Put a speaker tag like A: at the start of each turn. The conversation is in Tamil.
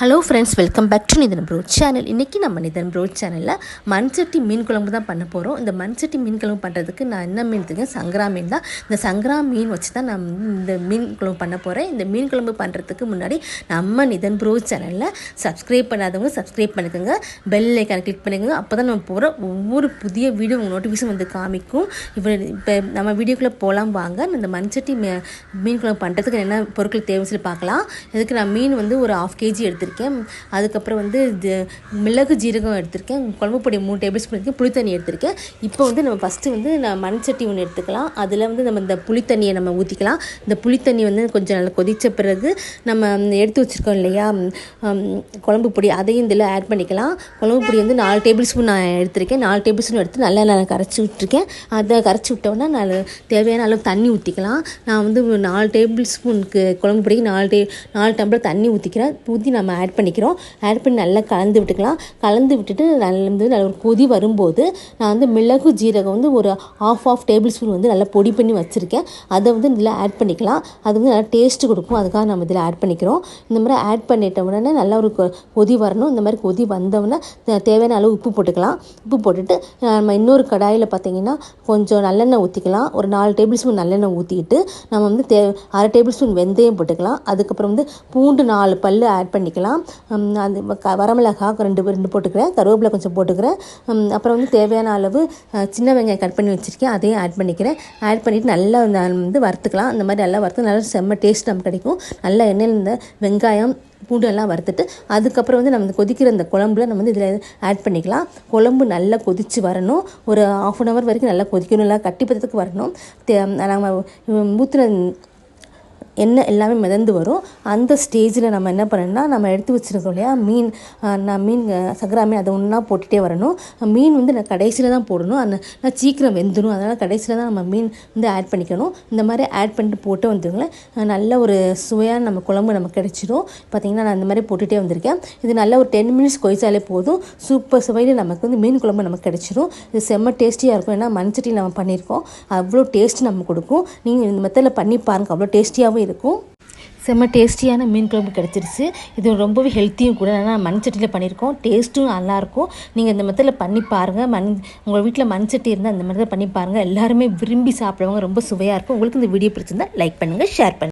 A: Hello friends welcome back to Nithan bro channel இன்றைக்கி நம்ம நிதன் ப்ரோ சேனலில் மண்சட்டி மீன் குழம்பு தான் பண்ண போகிறோம் இந்த மண்சட்டி மீன் குழம்பு பண்ணுறதுக்கு நான் என்ன மீன் எடுத்துக்கேன் சங்கரா மீன் தான். இந்த சங்கரா மீன் வச்சு தான் நான் இந்த மீன் குழம்பு பண்ண போகிறேன் இந்த மீன் குழம்பு பண்ணுறதுக்கு முன்னாடி நம்ம நிதன் ப்ரோ சேனலில் சப்ஸ்கிரைப் பண்ணாதவங்க சப்ஸ்கிரைப் பண்ணிக்கோங்க. பெல் ஐக்கான கிளிக் பண்ணிக்கோங்க. அப்போ தான் நம்ம போகிற ஒவ்வொரு புதிய வீடியோ உங்கள் நோட்டிஃபிகேஷன் வந்து காமிக்கும். இப்போ இப்போ நம்ம வீடியோக்குள்ளே போகலாம் வாங்க. இந்த மண்சட்டி மீன் குழம்பு பண்ணுறதுக்கு என்ன பொருட்கள் தேவைன்னு சொல்லி பார்க்கலாம். இதுக்கு நான் மீன் வந்து ஒரு ஆஃப் கேஜி எடுத்து எடுத்திருக்கேன். அதுக்கப்புறம் வந்து இது மிளகு ஜீரகம் எடுத்திருக்கேன். குழம்பு பொடி மூணு டேபிள் ஸ்பூன் எடுத்து புளித்தண்ணி எடுத்திருக்கேன். இப்போ வந்து நம்ம ஃபஸ்ட்டு வந்து நான் மண்சட்டி ஒன்று எடுத்துக்கலாம். அதில் வந்து நம்ம இந்த புளித்தண்ணியை நம்ம ஊற்றிக்கலாம் இந்த புளித்தண்ணி வந்து கொஞ்சம் நல்லா கொதித்த பிறகு நம்ம எடுத்து வச்சுருக்கோம் இல்லையா? குழம்பு பொடி அதையும் இதில் ஆட் பண்ணிக்கலாம். குழம்பு பொடி வந்து நாலு டேபிள் ஸ்பூன் நான் எடுத்திருக்கேன். நாலு டேபிள் ஸ்பூன் எடுத்து நல்லா நான் கரைச்சி விட்டுருக்கேன். அதை கரைச்சி விட்டோன்னா நான் தேவையான அளவு தண்ணி ஊற்றிக்கலாம் நான் வந்து நாலு டேபிள் ஸ்பூனுக்கு குழம்பு பொடிக்கு நாலு டே நாலு டம்ளர் தண்ணி ஊற்றிக்கிறேன் ஊற்றி நம்ம ஆட் பண்ணிக்கிறோம். ஆட் பண்ணி நல்லா கலந்து விட்டுக்கலாம். கலந்து விட்டுட்டு நல்ல வந்து நல்ல ஒரு கொதி வரும்போது நான் வந்து மிளகு ஜீரகம் வந்து ஒரு ஆஃப் ஆஃப் டேபிள் ஸ்பூன் வந்து நல்லா பொடி பண்ணி வச்சுருக்கேன். அதை வந்து இதில் ஆட் பண்ணிக்கலாம். அது வந்து நல்லா டேஸ்ட்டு கொடுக்கும். அதுக்காக நம்ம இதில் ஆட் பண்ணிக்கிறோம். இந்த மாதிரி ஆட் பண்ணிட்ட உடனே நல்லா ஒரு கொ- கொதி வரணும். இந்த மாதிரி கொதி வந்தவுடனே தேவையான அளவு உப்பு போட்டுக்கலாம். உப்பு போட்டுட்டு நம்ம இன்னொரு கடாயில் பார்த்தீங்கன்னா கொஞ்சம் நல்லெண்ணெய் ஊற்றிக்கலாம் ஒரு நாலு டேபிள் ஸ்பூன் நல்லெண்ணெய் ஊற்றிட்டு நம்ம வந்து தே அரை டேபிள் ஸ்பூன் வெந்தயம் போட்டுக்கலாம். அதுக்கப்புறம் வந்து பூண்டு நாலு பல் ஆட் பண்ணிக்கலாம். போட்டுக்கலாம். அது க- வரமிளகாய் ரெண்டு ரெண்டு போட்டுக்கிறேன். கருவேப்பிலை கொஞ்சம் போட்டுக்கிறேன். அப்புறம் வந்து தேவையான அளவு சின்ன வெங்காயம் கட் பண்ணி வச்சுருக்கேன். அதையும் ஆட் பண்ணிக்கிறேன். ஆட் பண்ணிவிட்டு நல்லா வந்து வறுத்துக்கலாம். அந்த மாதிரி நல்லா வறுத்து நல்லா செம்ம டேஸ்ட் நமக்கு கிடைக்கும். நல்லா எண்ணெயில் இந்த வெங்காயம் பூண்டு எல்லாம் வறுத்துட்டு அதுக்கப்புறம் வந்து நம்ம கொதிக்கிற அந்த குழம்புல நம்ம வந்து இதில் ஆட் பண்ணிக்கலாம். குழம்பு நல்லா கொதித்து வரணும். ஒரு ஆஃப் அன் ஹவர் வரைக்கும் நல்லா கொதிக்கணும். நல்லா கட்டி பதத்துக்கு வரணும். தே- நம்ம ஊற்றுன எண்ணெய் எல்லாமே மிதந்து வரும். அந்த ஸ்டேஜில் நம்ம என்ன பண்ணணும்னா நம்ம எடுத்து வச்சுருக்கோம் இல்லையா மீன் நான் மீன் சக்கரா மீன் அதை ஒன்றா போட்டுகிட்டே வரணும். மீன் வந்து நான் கடைசியில் தான் போடணும். அந்த நான் சீக்கிரம் வெந்துடும் அதனால் கடைசியில் தான் நம்ம மீன் வந்து ஆட் பண்ணிக்கணும். இந்த மாதிரி ஆட் பண்ணிட்டு போட்டு வந்துருங்களேன் நல்ல ஒரு சுவையான நம்ம குழம்பு நமக்கு கிடச்சிடும் பார்த்திங்கன்னா நான் இந்த மாதிரி போட்டுகிட்டே வந்திருக்கேன். இது நல்ல ஒரு டென் மினிட்ஸ் கொதிச்சாலே போதும். சூப்பர் சுவையில் நமக்கு வந்து மீன் குழம்பு நமக்கு கிடச்சிடும் இது செம்ம டேஸ்டியாக இருக்கும். ஏன்னா மண்சட்டியில் நம்ம பண்ணியிருக்கோம். அவ்வளோ டேஸ்ட் நம்ம கொடுக்கும். நீங்கள் இந்த மெத்தடில் பண்ணி பாருங்கள் அவ்வளோ டேஸ்டியாகவும் இருக்கும். செம்ம டேஸ்டியான மீன் குழம்பு கிடச்சிருச்சு. இது ரொம்பவே ஹெல்த்தியும் கூட. ஏன்னா மண்சட்டியில் பண்ணியிருக்கோம். டேஸ்ட்டும் நல்லாயிருக்கும். நீங்கள் இந்த மெத்தடில் பண்ணி பாருங்கள் மண் உங்கள் வீட்டில் மண்சட்டி இருந்தால் இந்த மெத்தடில் பண்ணி பாருங்கள் எல்லாருமே விரும்பி சாப்பிடுவாங்க ரொம்ப சுவையாக இருக்கும். உங்களுக்கு இந்த வீடியோ பிடிச்சிருந்தா லைக் பண்ணுங்கள் ஷேர் பண்ணுங்கள்